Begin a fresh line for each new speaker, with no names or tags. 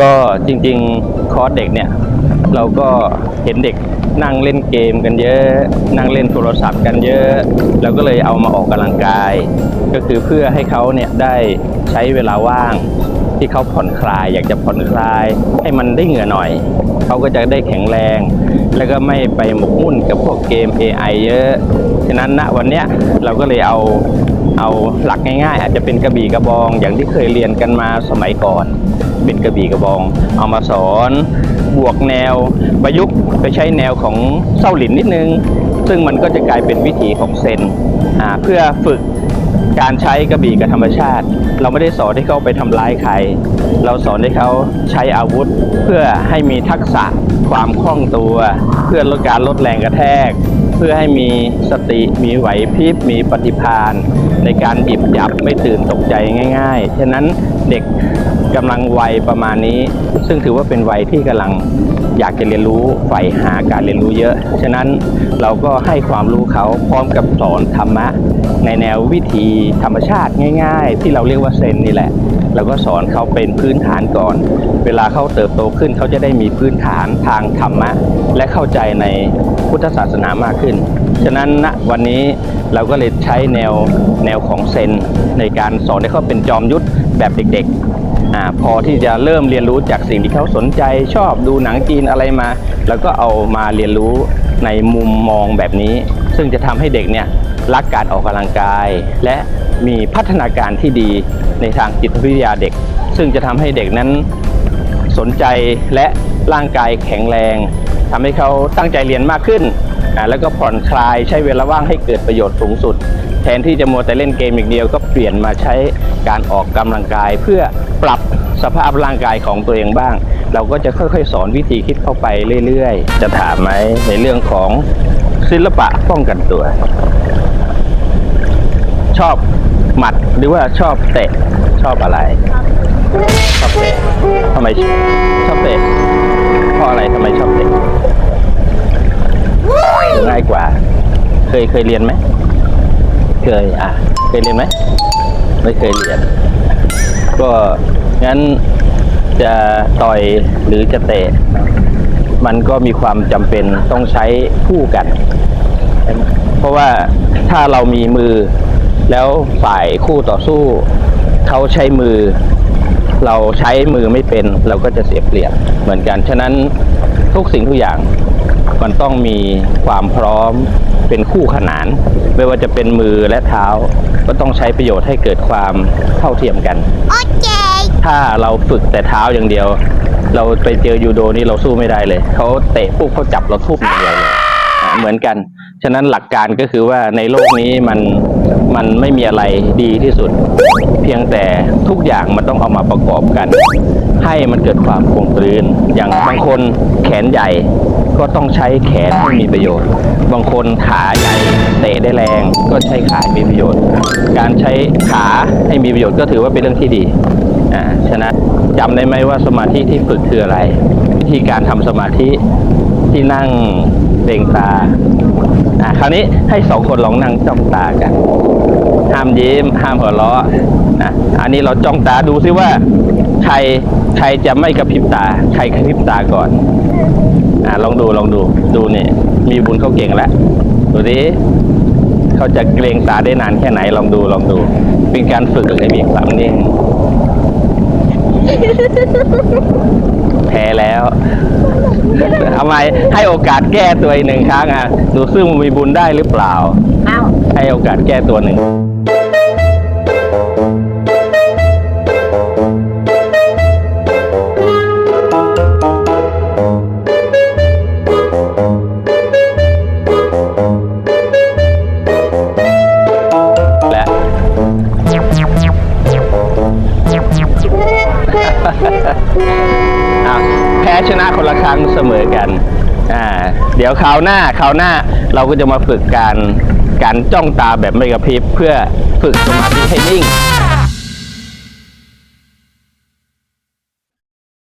ก็จริง ๆ คอร์สเด็กเนี่ย เราก็เห็นเด็กนั่งเล่นเกมกันเยอะ นั่งเล่นโทรศัพท์กันเยอะเราก็เลยเอามาออกกำลังกาย ก็คือเพื่อให้เขาเนี่ยได้ใช้เวลาว่าง ที่เขาผ่อนคลาย อยากจะผ่อนคลาย ให้มันได้เหงื่อหน่อย เขาก็จะได้แข็งแรง แล้วก็ไม่ไปหมกมุ่นกับพวกเกม AI เยอะ ฉะนั้นณวันเนี้ยเราก็เลยเอา เอาหลักง่ายๆ อาจจะเป็นกระบี่กระบอง อย่างที่เคยเรียนกันมาสมัยก่อน เป็นกระบี่กระบอง เอามาสอนบวกแนวประยุกต์ไปใช้แนวของเส้าหลินนิดนึง ซึ่งมันก็จะกลายเป็นวิถีของเซนเพื่อฝึกการใช้กระบี่กับธรรมชาติ เราไม่ได้สอนให้เขาไปทำร้ายใคร เราสอนให้เขาใช้อาวุธ เพื่อให้มีทักษะความคล่องตัว เพื่อลดการลดแรงกระแทก เพื่อให้มีสติมีไหวพริบมีปฏิภาณในการหยิบจับไม่ตื่นตกใจง่ายๆ ฉะนั้นเด็กกำลังวัยประมาณนี้ ซึ่งถือว่าเป็นวัยที่กำลังอยากจะเรียนรู้ใฝ่หาการเรียนรู้เยอะ ฉะนั้นเราก็ให้ความรู้เขาพร้อมกับสอนธรรมะ ในแนววิธีธรรมชาติง่าย ๆ ที่เราเรียกว่าเซนนี่แหละ เราก็สอนเขาเป็นพื้นฐานก่อน เวลาเขาเติบโตขึ้นเขาจะได้มีพื้นฐานทางธรรมะ และเข้าใจในพุทธศาสนามากขึ้น ฉะนั้นณวันนี้เราก็เลยใช้แนวแนวของเซนในการสอนให้เขาเป็นจอมยุทธแบบเด็กๆอพอที่จะเริ่มเรียนรู้จากสิ่งที่เขาสนใจชอบดูหนังจีนอะไรมา แล้วก็เอามาเรียนรู้ ในมุมมองแบบนี้ ซึ่งจะทำให้เด็กเนี่ยรักการออกกำลังกาย และมีพัฒนาการที่ดีในทางจิตวิทยาเด็ก ซึ่งจะทำให้เด็กนั้นสนใจและร่างกายแข็งแรงทำให้เขาตั้งใจเรียนมากขึ้นอ่าแล้วก็ผ่อนคลายใช้เวลาว่างให้เกิดประโยชน์สูงสุด แทนที่จะมัวแต่เล่นเกมอย่างเดียวก็เปลี่ยนมาใช้การออกกำลังกายเพื่อปรับ สภาพร่างกายของตัวเองบ้าง เราก็จะค่อยๆ สอนวิธีคิดเข้าไปเรื่อยๆ จะถามไหมในเรื่องของศิลปะป้องกันตัว ชอบหมัดหรือว่าชอบเตะชอบอะไร ชอบเตะทำไมชอบเตะเพราะอะไรทำไมชอบเตะง่ายกว่า เคยเคยเรียนไหมเคยอะ เคยเรียนไหมไม่เคยเรียน ก็ งั้นจะต่อยหรือจะเตะ มันก็มีความจำเป็นต้องใช้คู่กัน เพราะว่าถ้าเรามีมือ แล้วฝ่ายคู่ต่อสู้ เขาใช้มือ เราใช้มือไม่เป็น เราก็จะเสียเปรียบเหมือนกัน ฉะนั้นทุกสิ่งทุกอย่างมันต้องมีความพร้อมเป็นคู่ขนาน ไม่ว่าจะเป็นมือและเท้า ก็ต้องใช้ประโยชน์ให้เกิดความเท่าเทียมกัน
Okay.
ถ้าเราฝึกแต่เท้าอย่างเดียว เราไปเจอยูโดนี่เราสู้ไม่ได้เลยเขาเตะปุ๊บเขาจับเราทุบอย่างเดียวเลยเหมือนกัน ฉะนั้นหลักการก็คือว่าในโลกนี้มันมันไม่มีอะไรดีที่สุด เพียงแต่ทุกอย่างมันต้องเอามาประกอบกัน ให้มันเกิดความคงกลืนอย่างบางคนแขนใหญ่ก็ต้องใช้แขนให้มีประโยชน์ บางคนขาใหญ่เตะได้แรงก็ใช้ขาให้มีประโยชน์ การใช้ขาให้มีประโยชน์ก็ถือว่าเป็นเรื่องที่ดี อ่าฉะนั้นจำได้ไหมว่าสมาธิที่ฝึกคืออะไร วิธีการทำสมาธิที่นั่งเบ่งตาอ่าคราวนี้ให้สองคนลองนั่งจ้องตากัน ห้ามยิ้ม ห้ามหัวเราะนะอันนี้เราจ้องตาดูซิว่า ใครใครจะไม่กระพริบตา ใครกระพริบตาก่อนอ่าลองดูลองดูดูนี่มีบุญเขาเก่งแล้วดูดิเขาจะเกรงตาได้นานแค่ไหนลองดูลองดู เป็นการฝึกให้มีความนิ่ง แพ้แล้วเอาไมให้โอกาสแก้ตัวอีกหนึ่งครั้งอะ ดูซึ่งมันมีบุญได้หรือเปล่า
Ow.
ให้โอกาสแก้ตัวหนึ่ง อะแพ้ชนะคนละครั้งเสมอกันอ่าเดี๋ยวคราวหน้าคราวหน้าเราก็จะมาฝึกการการจ้องตาแบบไม่กระพริบเพื่อฝึกสมาธิให้นิ่ง